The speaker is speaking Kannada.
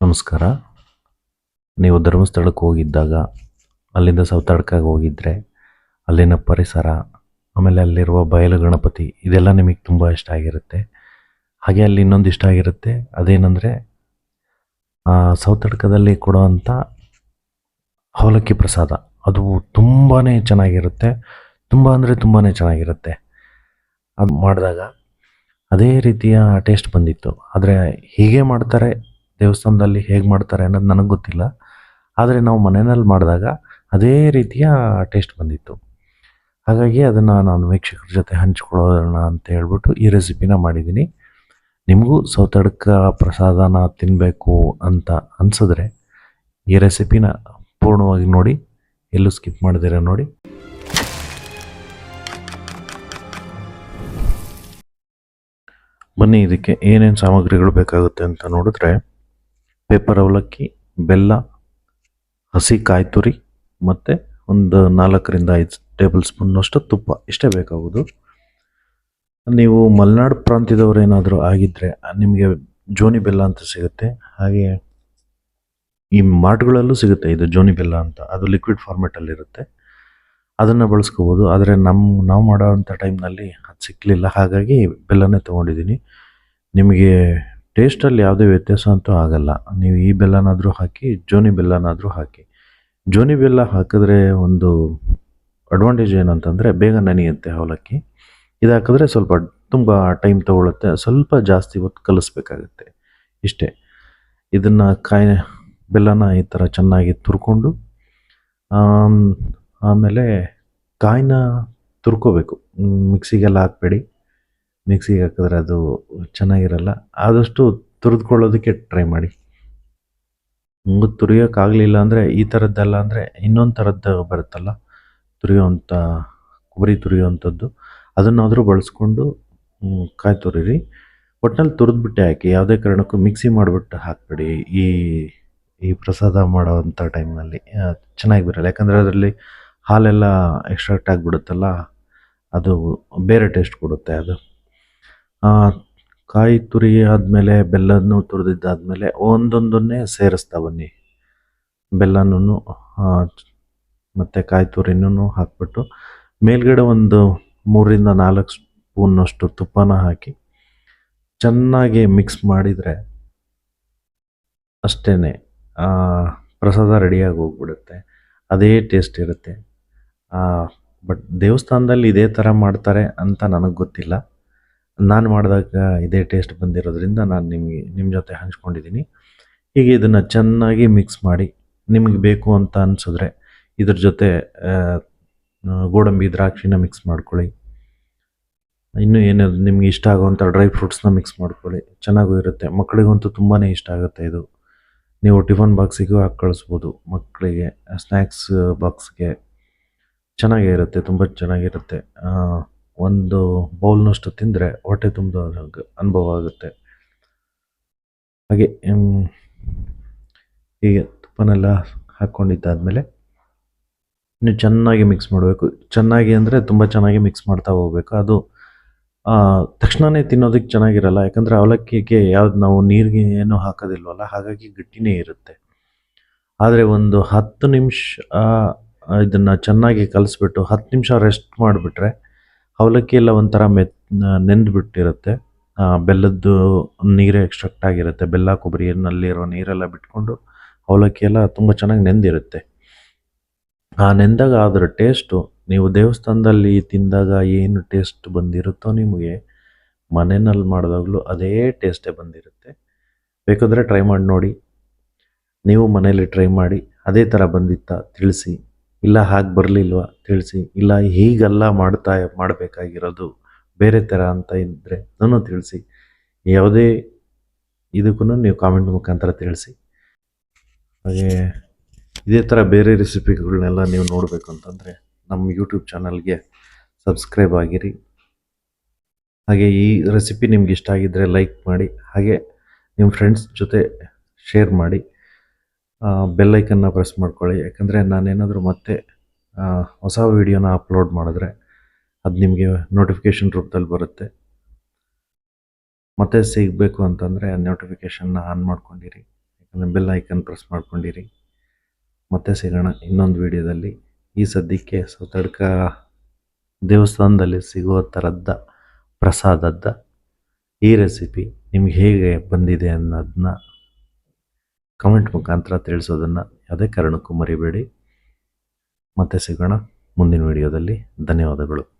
ನಮಸ್ಕಾರ. ನೀವು ಧರ್ಮಸ್ಥಳಕ್ಕೆ ಹೋಗಿದ್ದಾಗ ಅಲ್ಲಿಂದ ಸೌತಾಡ್ಕಾಗಿ ಹೋಗಿದ್ದರೆ ಅಲ್ಲಿನ ಪರಿಸರ, ಆಮೇಲೆ ಅಲ್ಲಿರುವ ಬಯಲು ಗಣಪತಿ, ಇದೆಲ್ಲ ನಿಮಗೆ ತುಂಬ ಇಷ್ಟ ಆಗಿರುತ್ತೆ. ಹಾಗೆ ಅಲ್ಲಿ ಇನ್ನೊಂದು ಇಷ್ಟ ಆಗಿರುತ್ತೆ, ಅದೇನೆಂದರೆ ಸೌತಡ್ಕದಲ್ಲಿ ಕೊಡುವಂಥ ಅವಲಕ್ಕಿ ಪ್ರಸಾದ. ಅದು ತುಂಬಾ ಚೆನ್ನಾಗಿರುತ್ತೆ. ತುಂಬ ಅಂದರೆ ತುಂಬಾ ಚೆನ್ನಾಗಿರುತ್ತೆ. ಅದು ಮಾಡಿದಾಗ ಅದೇ ರೀತಿಯ ಟೇಸ್ಟ್ ಬಂದಿತ್ತು. ಆದರೆ ಹೀಗೆ ಮಾಡ್ತಾರೆ ದೇವಸ್ಥಾನದಲ್ಲಿ ಹೇಗೆ ಮಾಡ್ತಾರೆ ಅನ್ನೋದು ನನಗೆ ಗೊತ್ತಿಲ್ಲ. ಆದರೆ ನಾವು ಮನೆಯಲ್ಲಿ ಮಾಡಿದಾಗ ಅದೇ ರೀತಿಯ ಟೇಸ್ಟ್ ಬಂದಿತ್ತು. ಹಾಗಾಗಿ ಅದನ್ನು ನಾನು ವೀಕ್ಷಕರ ಜೊತೆ ಹಂಚ್ಕೊಳ್ಳೋಣ ಅಂತ ಹೇಳ್ಬಿಟ್ಟು ಈ ರೆಸಿಪಿನ ಮಾಡಿದ್ದೀನಿ. ನಿಮಗೂ ಸೌತಡ್ಕ ಪ್ರಸಾದನ ತಿನ್ನಬೇಕು ಅಂತ ಅನಿಸಿದ್ರೆ ಈ ರೆಸಿಪಿನ ಪೂರ್ಣವಾಗಿ ನೋಡಿ, ಎಲ್ಲೂ ಸ್ಕಿಪ್ ಮಾಡಿದಿರ ನೋಡಿ. ಬನ್ನಿ, ಇದಕ್ಕೆ ಏನೇನು ಸಾಮಗ್ರಿಗಳು ಬೇಕಾಗುತ್ತೆ ಅಂತ ನೋಡಿದ್ರೆ ಪೇಪರ್ ಅವಲಕ್ಕಿ, ಬೆಲ್ಲ, ಹಸಿ ಕಾಯಿ ತುರಿ ಮತ್ತು ಒಂದು ನಾಲ್ಕರಿಂದ ಐದು ಟೇಬಲ್ ಸ್ಪೂನ್ನಷ್ಟು ತುಪ್ಪ ಇಷ್ಟೇ ಬೇಕಾಗೋದು ನೀವು ಮಲೆನಾಡು ಪ್ರಾಂತ್ಯದವ್ರು ಏನಾದರೂ ಆಗಿದ್ದರೆ ನಿಮಗೆ ಜೋನಿ ಬೆಲ್ಲ ಅಂತ ಸಿಗುತ್ತೆ. ಹಾಗೆ ಈ ಮಾರ್ಟ್ಗಳಲ್ಲೂ ಸಿಗುತ್ತೆ ಇದು ಜೋನಿ ಬೆಲ್ಲ ಅಂತ. ಅದು ಲಿಕ್ವಿಡ್ ಫಾರ್ಮೆಟಲ್ಲಿರುತ್ತೆ ಅದನ್ನು ಬಳಸ್ಕೋಬೋದು. ಆದರೆ ನಮ್ಮ ನಾವು ಮಾಡೋವಂಥ ಟೈಮ್ನಲ್ಲಿ ಅದು ಸಿಕ್ಕಲಿಲ್ಲ ಹಾಗಾಗಿ ಬೆಲ್ಲನೇ ತೊಗೊಂಡಿದ್ದೀನಿ ನಿಮಗೆ ಟೇಸ್ಟಲ್ಲಿ ಯಾವುದೇ ವ್ಯತ್ಯಾಸ ಅಂತೂ ಆಗಲ್ಲ. ನೀವು ಈ ಬೆಲ್ಲನಾದರೂ ಹಾಕಿ ಜೋನಿ ಬೆಲ್ಲನಾದರೂ ಹಾಕಿ. ಜೋನಿ ಬೆಲ್ಲ ಹಾಕಿದ್ರೆ ಒಂದು ಅಡ್ವಾಂಟೇಜ್ ಏನಂತಂದರೆ ಬೇಗ ನೆನೆಯುತ್ತೆ ಅವಲಕ್ಕಿ. ಇದು ಹಾಕಿದ್ರೆ ಸ್ವಲ್ಪ ತುಂಬ ಟೈಮ್ ತೊಗೊಳುತ್ತೆ ಸ್ವಲ್ಪ ಜಾಸ್ತಿ ಹೊತ್ತು ಕಲಿಸ್ಬೇಕಾಗುತ್ತೆ. ಇಷ್ಟೇ. ಇದನ್ನು ಕಾಯಿ ಬೆಲ್ಲನ ಈ ಥರ ಚೆನ್ನಾಗಿ ತುರ್ಕೊಂಡು ಆಮ್, ಆಮೇಲೆ ಕಾಯಿನ ತುರ್ಕೋಬೇಕು. ಮಿಕ್ಸಿಗೆಲ್ಲ ಹಾಕಬೇಡಿ. ಮಿಕ್ಸಿಗೆ ಹಾಕಿದ್ರೆ ಅದು ಚೆನ್ನಾಗಿರಲ್ಲ. ಆದಷ್ಟು ತುರಿದುಕೊಳ್ಳೋದಕ್ಕೆ ಟ್ರೈ ಮಾಡಿ. ಹಂಗೆ ತುರಿಯೋಕ್ಕಾಗಲಿಲ್ಲ ಅಂದರೆ ಈ ಥರದ್ದಲ್ಲ ಅಂದರೆ ಇನ್ನೊಂದು ಥರದ್ದು ಬರುತ್ತಲ್ಲ. ತುರಿಯೋವಂಥ ಕೊಬ್ಬರಿ ತುರಿಯೋವಂಥದ್ದು ಅದನ್ನಾದರೂ ಬಳಸ್ಕೊಂಡು ಕಾಯಿ ತುರಿರಿ. ಒಟ್ನಲ್ಲಿ ತುರಿದ್ಬಿಟ್ಟೆ ಹಾಕಿ. ಯಾವುದೇ ಕಾರಣಕ್ಕೂ ಮಿಕ್ಸಿ ಮಾಡಿಬಿಟ್ಟು ಹಾಕಬೇಡಿ. ಈ ಈ ಪ್ರಸಾದ ಮಾಡೋವಂಥ ಟೈಮ್ನಲ್ಲಿ ಚೆನ್ನಾಗಿ ಬರಲ್ಲ. ಯಾಕಂದರೆ ಅದರಲ್ಲಿ ಹಾಲೆಲ್ಲ ಎಕ್ಸ್ಟ್ರಾಕ್ಟ್ ಆಗಿಬಿಡುತ್ತಲ್ಲ, ಅದು ಬೇರೆ ಟೇಸ್ಟ್ ಕೊಡುತ್ತೆ ಅದು. ಕಾಯಿ ತುರಿ ಆದಮೇಲೆ ಬೆಲ್ಲವನ್ನು ತುರಿದಿದ್ದಾದಮೇಲೆ ಒಂದೊಂದನ್ನೇ ಸೇರಿಸ್ತಾ ಬನ್ನಿ. ಬೆಲ್ಲನೂ ಮತ್ತು ಕಾಯಿ ತುರಿನೂ ಹಾಕ್ಬಿಟ್ಟು ಮೇಲ್ಗಡೆ ಒಂದು ಮೂರಿಂದ ನಾಲ್ಕು ಸ್ಪೂನ್ನಷ್ಟು ತುಪ್ಪನ ಹಾಕಿ ಚೆನ್ನಾಗಿ ಮಿಕ್ಸ್ ಮಾಡಿದರೆ ಅಷ್ಟೇ ಪ್ರಸಾದ ರೆಡಿಯಾಗಿ ಹೋಗ್ಬಿಡುತ್ತೆ. ಅದೇ ಟೇಸ್ಟ್ ಇರುತ್ತೆ. ಬಟ್ ದೇವಸ್ಥಾನದಲ್ಲಿ ಇದೇ ಥರ ಮಾಡ್ತಾರೆ ಅಂತ ನನಗೆ ಗೊತ್ತಿಲ್ಲ. ನಾನು ಮಾಡಿದಾಗ ಇದೇ ಟೇಸ್ಟ್ ಬಂದಿರೋದ್ರಿಂದ ನಾನು ನಿಮಗೆ ನಿಮ್ಮ ಜೊತೆ ಹಂಚ್ಕೊಂಡಿದ್ದೀನಿ ಹೀಗೆ ಇದನ್ನು ಚೆನ್ನಾಗಿ ಮಿಕ್ಸ್ ಮಾಡಿ ನಿಮಗೆ ಬೇಕು ಅಂತ ಅನಿಸಿದ್ರೆ ಇದ್ರ ಜೊತೆ ಗೋಡಂಬಿ, ದ್ರಾಕ್ಷಿನ ಮಿಕ್ಸ್ ಮಾಡ್ಕೊಳ್ಳಿ. ಇನ್ನೂ ಏನಾದ್ರು ನಿಮ್ಗೆ ಇಷ್ಟ ಆಗುವಂಥ ಡ್ರೈ ಫ್ರೂಟ್ಸ್ನ ಮಿಕ್ಸ್ ಮಾಡ್ಕೊಳ್ಳಿ. ಚೆನ್ನಾಗೂ ಇರುತ್ತೆ. ಮಕ್ಕಳಿಗಂತೂ ತುಂಬಾ ಇಷ್ಟ ಆಗುತ್ತೆ ಇದು. ನೀವು ಟಿಫನ್ ಬಾಕ್ಸಿಗೂ ಹಾಕಿ ಕಳಿಸ್ಬೋದು. ಮಕ್ಕಳಿಗೆ ಸ್ನ್ಯಾಕ್ಸ್ ಬಾಕ್ಸ್ಗೆ ಚೆನ್ನಾಗೇ ಇರುತ್ತೆ, ತುಂಬ ಚೆನ್ನಾಗಿರುತ್ತೆ. ಒಂದು ಬೌಲ್ನಷ್ಟು ತಿಂದರೆ ಹೊಟ್ಟೆ ತುಂಬ ಅನುಭವ ಆಗುತ್ತೆ. ಹಾಗೆ ಹೀಗೆ ತುಪ್ಪನೆಲ್ಲ ಹಾಕ್ಕೊಂಡಿದ್ದಾದಮೇಲೆ ನೀವು ಚೆನ್ನಾಗಿ ಮಿಕ್ಸ್ ಮಾಡಬೇಕು. ಚೆನ್ನಾಗಿ ಅಂದರೆ ತುಂಬ ಚೆನ್ನಾಗಿ ಮಿಕ್ಸ್ ಮಾಡ್ತಾ ಹೋಗ್ಬೇಕು. ಅದು ತಕ್ಷಣವೇ ತಿನ್ನೋದಕ್ಕೆ ಚೆನ್ನಾಗಿರಲ್ಲ. ಯಾಕಂದರೆ ಅವಲಕ್ಕಿಗೆ ಯಾವ್ದು ನಾವು ನೀರಿಗೆ ಏನು ಹಾಕೋದಿಲ್ವಲ್ಲ, ಹಾಗಾಗಿ ಗಟ್ಟಿನೇ ಇರುತ್ತೆ. ಆದರೆ ಒಂದು ಹತ್ತು ನಿಮಿಷ ಇದನ್ನು ಚೆನ್ನಾಗಿ ಕಲಿಸ್ಬಿಟ್ಟು ಹತ್ತು ನಿಮಿಷ ರೆಸ್ಟ್ ಮಾಡಿಬಿಟ್ರೆ ಅವಲಕ್ಕಿ ಎಲ್ಲ ಒಂಥರ ಮೆತ್ ನೆಂದ್ಬಿಟ್ಟಿರುತ್ತೆ. ಬೆಲ್ಲದ್ದು ನೀರೇ ಎಕ್ಸ್ಟ್ರಾಕ್ಟ್ ಆಗಿರುತ್ತೆ. ಬೆಲ್ಲ ಕೊಬ್ಬರಿನಲ್ಲಿರೋ ನೀರೆಲ್ಲ ಬಿಟ್ಕೊಂಡು ಅವಲಕ್ಕಿ ಎಲ್ಲ ತುಂಬ ಚೆನ್ನಾಗಿ ನೆಂದಿರುತ್ತೆ. ಆ ನೆಂದಾಗ ಅದರ ಟೇಸ್ಟು ನೀವು ದೇವಸ್ಥಾನದಲ್ಲಿ ತಿಂದಾಗ ಏನು ಟೇಸ್ಟ್ ಬಂದಿರುತ್ತೋ ನಿಮಗೆ ಮನೆಯಲ್ಲಿ ಮಾಡಿದಾಗಲೂ ಅದೇ ಟೇಸ್ಟೇ ಬಂದಿರುತ್ತೆ. ಬೇಕಾದರೆ ಟ್ರೈ ಮಾಡಿ ನೋಡಿ. ನೀವು ಮನೆಯಲ್ಲಿ ಟ್ರೈ ಮಾಡಿ. ಅದೇ ಥರ ಬಂದಿತ್ತಾ ತಿಳಿಸಿ. ಇಲ್ಲ ಹಾಗೆ ಬರಲಿಲ್ವಾ ತಿಳಿಸಿ, ಇಲ್ಲ ಹೀಗೆಲ್ಲ ಮಾಡ್ತಾ ಮಾಡಬೇಕಾಗಿರೋದು ಬೇರೆ ಥರ ಅಂತ ಇದ್ದರೆ ನಾನು ತಿಳಿಸಿ. ಯಾವುದೇ ಇದಕ್ಕೂ ನೀವು ಕಾಮೆಂಟ್ ಮುಖಾಂತರ ತಿಳಿಸಿ. ಹಾಗೆ ಇದೇ ಥರ ಬೇರೆ ರೆಸಿಪಿಗಳನ್ನೆಲ್ಲ ನೀವು ನೋಡಬೇಕು ಅಂತಂದರೆ ನಮ್ಮ ಯೂಟ್ಯೂಬ್ ಚಾನಲ್ಗೆ ಸಬ್ಸ್ಕ್ರೈಬ್ ಆಗಿರಿ. ಹಾಗೆ ಈ ರೆಸಿಪಿ ನಿಮ್ಗೆ ಇಷ್ಟ ಆಗಿದ್ದರೆ ಲೈಕ್ ಮಾಡಿ, ಹಾಗೆ ನಿಮ್ಮ ಫ್ರೆಂಡ್ಸ್ ಜೊತೆ ಶೇರ್ ಮಾಡಿ. ಬೆಲ್ಲೈಕನ್ನ ಪ್ರೆಸ್ ಮಾಡ್ಕೊಳ್ಳಿ. ಯಾಕಂದರೆ ನಾನೇನಾದರೂ ಮತ್ತೆ ಹೊಸ ವೀಡಿಯೋನ ಅಪ್ಲೋಡ್ ಮಾಡಿದ್ರೆ ಅದು ನಿಮಗೆ ನೋಟಿಫಿಕೇಷನ್ ರೂಪದಲ್ಲಿ ಬರುತ್ತೆ. ಮತ್ತೆ ಸಿಗಬೇಕು ಅಂತಂದರೆ ನೋಟಿಫಿಕೇಷನ್ನ ಆನ್ ಮಾಡ್ಕೊಂಡಿರಿ. ಬೆಲ್ ಐಕನ್ ಪ್ರೆಸ್ ಮಾಡ್ಕೊಂಡಿರಿ. ಮತ್ತೆ ಸಿಗೋಣ ಇನ್ನೊಂದು ವಿಡಿಯೋದಲ್ಲಿ ಈ ಸದ್ಯಕ್ಕೆ ಸೌತಡ್ಕ ದೇವಸ್ಥಾನದಲ್ಲಿ ಸಿಗುವ ಥರದ್ದ ಪ್ರಸಾದದ್ದ ಈ ರೆಸಿಪಿ ನಿಮ್ಗೆ ಹೇಗೆ ಬಂದಿದೆ ಅನ್ನೋದನ್ನ ಕಮೆಂಟ್ ಮುಖಾಂತರ ತಿಳಿಸೋದನ್ನು ಯಾವುದೇ ಕಾರಣಕ್ಕೂ ಮರಿಬೇಡಿ. ಮತ್ತೆ ಸಿಗೋಣ ಮುಂದಿನ ವಿಡಿಯೋದಲ್ಲಿ. ಧನ್ಯವಾದಗಳು.